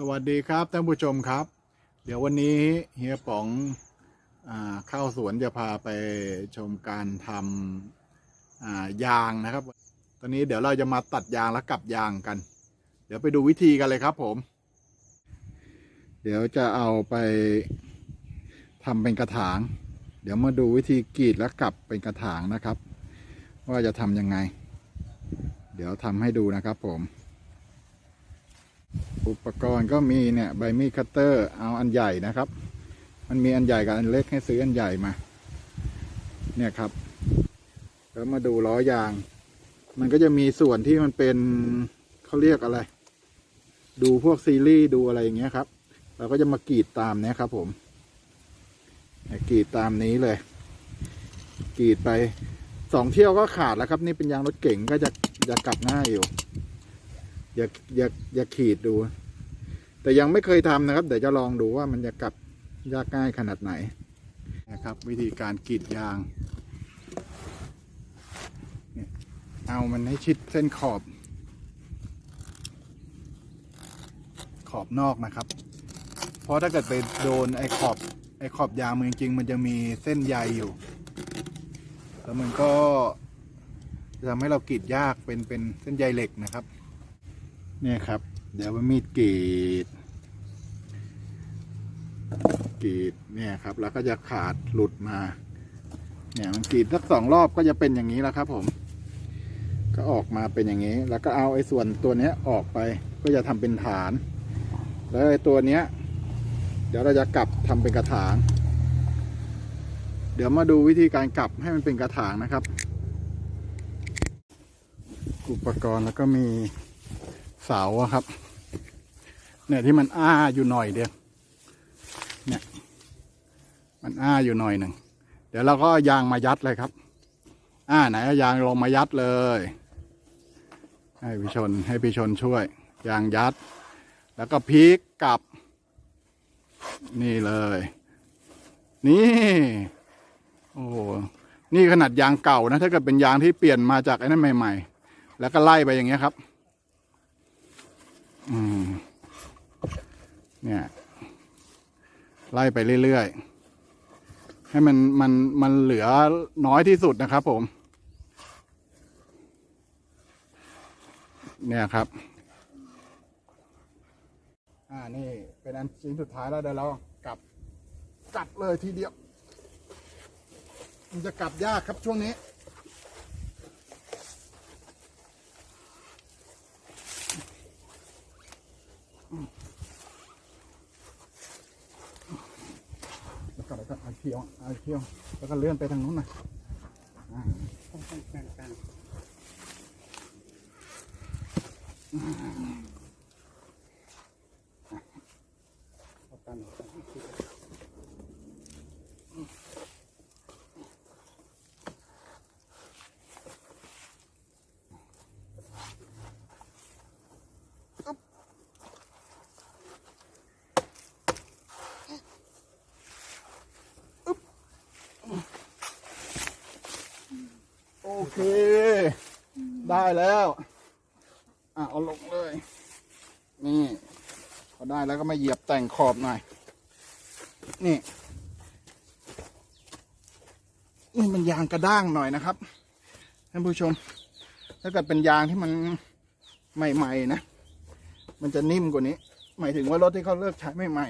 สวัสดีครับท่านผู้ชมครับ เดี๋ยววันนี้เฮียป๋องอเข้าสวนจะพาไปชมการทำยางนะครับ ตอนนี้เดี๋ยวเราจะมาตัดยางและกลับยางกัน เดี๋ยวไปดูวิธีกันเลยครับผม เดี๋ยวจะเอาไปทำเป็นกระถาง เดี๋ยวมาดูวิธีกรีดและกลับเป็นกระถางนะครับ ว่าจะทำยังไง เดี๋ยวทำให้ดูนะครับผม อุปกรณ์ก็มีเนี่ยใบมีดคัตเตอร์เอาอันใหญ่นะครับ มันมีอันใหญ่กับอันเล็กให้ซื้ออันใหญ่มา เนี่ยครับ แล้วมาดูล้อยาง มันก็จะมีส่วนที่มันเป็นเขาเรียกอะไร ดูพวกซีรีส์ดูอะไรอย่างเงี้ยครับ เราก็จะมากรีดตามเนี้ยครับ ผมกรีดตามนี้เลยกรีดไปสองเที่ยวก็ขาดแล้วครับ นี่เป็นยางรถเก่งก็จะจะกลับง่ายอยู่ อย่าอย่าอย่าขีดดู แต่ยังไม่เคยทำนะครับ เดี๋ยวจะลองดูว่ามันจะกลับยากง่ายขนาดไหนนะครับ วิธีการกรีดยางเอามันให้ชิดเส้นขอบ ขอบนอกนะครับ เพราะถ้าเกิดไปโดนไอ้ขอบไอ้ขอบยางมันจริงๆมันจะมีเส้นใยอยู่แล้วมันก็จะทำให้เรากรีดยากเป็นเป็นเส้นใยเหล็กนะครับ เนี่ยครับ เดี๋ยวมีดกรีดกรีดเนี่ยครับ แล้วก็จะขาดหลุดมา เนี่ยมันกรีดสักสองรอบก็จะเป็นอย่างนี้แล้วครับ ผม ก็ออกมาเป็นอย่างนี้ แล้วก็เอาไอ้ส่วนตัวเนี้ยออกไปก็จะทำเป็นฐาน แล้วไอ้ตัวเนี้ย เดี๋ยวเราจะกลับทำเป็นกระถาง เดี๋ยวมาดูวิธีการกลับให้มันเป็นกระถางนะครับ อุปกรณ์แล้วก็มี เสาครับ เนี่ยที่มันอ้าอยู่หน่อยเดียวเนี่ย มันอ้าอยู่หน่อยหนึ่งเดี๋ยวเราก็ยางมายัดเลยครับ อ้าไหนยางลงมายัดเลย ให้พี่ชนให้พี่ชนช่วย ยางยัด แล้วก็พลิกกลับ นี่เลย นี่ โอ้โหนี่ขนาดยางเก่านะ ถ้าเกิดเป็นยางที่เปลี่ยนมาจากไอ้นั่นใหม่ ๆ แล้วก็ไล่ไปอย่างเงี้ยครับ อืม เนี่ย ไล่ไปเรื่อยๆ ให้มันมันมันเหลือน้อยที่สุดนะครับผม เนี่ยครับ อ่า นี่เป็นอันชิ้นสุดท้ายแล้วเดี๋ยวเรากลับกลับเลยทีเดียว มันจะกลับยากครับช่วงนี้ แล้วก็แล้วก็เอาเคียวเอาเคียวแล้วก็เลื่อนไปทางนู้นหน่อยอ่าต้องต้องกลางกงเอากัน โอเค ได้แล้ว อะเอาลงเลย นี่พอได้แล้วก็มาเหยียบแต่งขอบหน่อย นี่นี่มันยางกระด้างหน่อยนะครับท่านผู้ชม ถ้าเกิดเป็นยางที่มันใหม่ๆนะ มันจะนิ่มกว่านี้ หมายถึงว่ารถที่เขาเลิกใช้ใหม่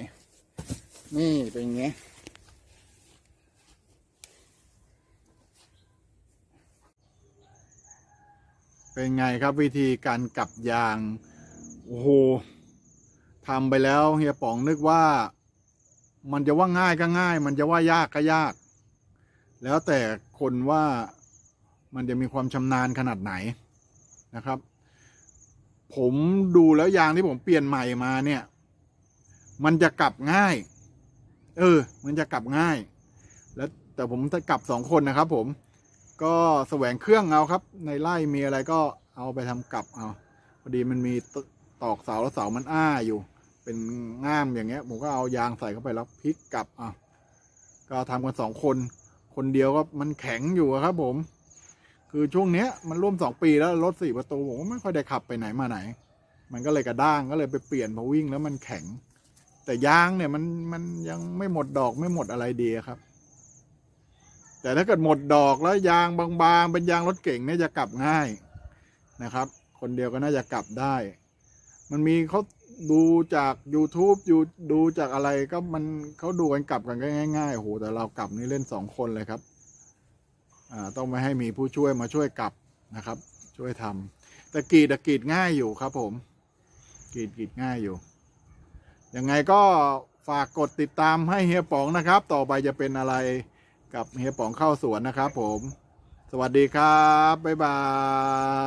ๆนี่เป็นอย่างเงี้ย เป็นไงครับวิธีการกลับยาง โอ้โหทำไปแล้วเฮียป๋องนึกว่า มันจะว่าง่ายก็ง่าย มันจะว่ายากก็ยาก แล้วแต่คนว่ามันจะมีความชำนาญขนาดไหนนะครับ ผมดูแล้วยางที่ผมเปลี่ยนใหม่มาเนี่ย มันจะกลับง่าย เออ มันจะกลับง่าย แล้วแต่ผมจะกลับสองคนนะครับผม ก็แสวงเครื่องเอาครับ ในไร่มีอะไรก็เอาไปทำกลับเอาพอดีมันมีตอกเสาแล้วเสามันอ้าอยู่ เป็นง่ามอย่างเงี้ย ผมก็เอายางใส่เข้าไปแล้วพลิกกลับอะก็ทำกันสองคน คนเดียวก็มันแข็งอยู่ครับ ผม คือช่วงเนี้ยมันร่วมสองปีแล้วรถสี่ประตูผมก็ไม่ค่อยได้ขับไปไหนมาไหน มันก็เลยกระด้างก็เลยไปเปลี่ยนพอวิ่งแล้วมันแข็ง แต่ยางเนี่ยมันมันยังไม่หมดดอกไม่หมดอะไรดีครับ แต่ถ้าเกิดหมดดอกแล้วยางบางๆ เป็นยางรถเก่งเนี่ยจะกลับง่ายนะครับ คนเดียวก็น่าจะกลับได้ มันมีเขาดูจาก YouTube ยูดูจากอะไรก็มันเขาดูกันกลับกันก็ง่ายๆโอ้โหแต่เรากลับนี่เล่นสองคนเลยครับอ่าต้องไม่ให้มีผู้ช่วยมาช่วยกลับนะครับ ช่วยทำแต่กรีดอะกรีดง่ายอยู่ครับ ผมกรีดกรีดง่ายอยู่ยังไงก็ฝากกดติดตามให้เฮียป๋องนะครับ ต่อไปจะเป็นอะไร กับเฮียป๋องเข้าสวนนะครับผม สวัสดีครับ บ๊ายบา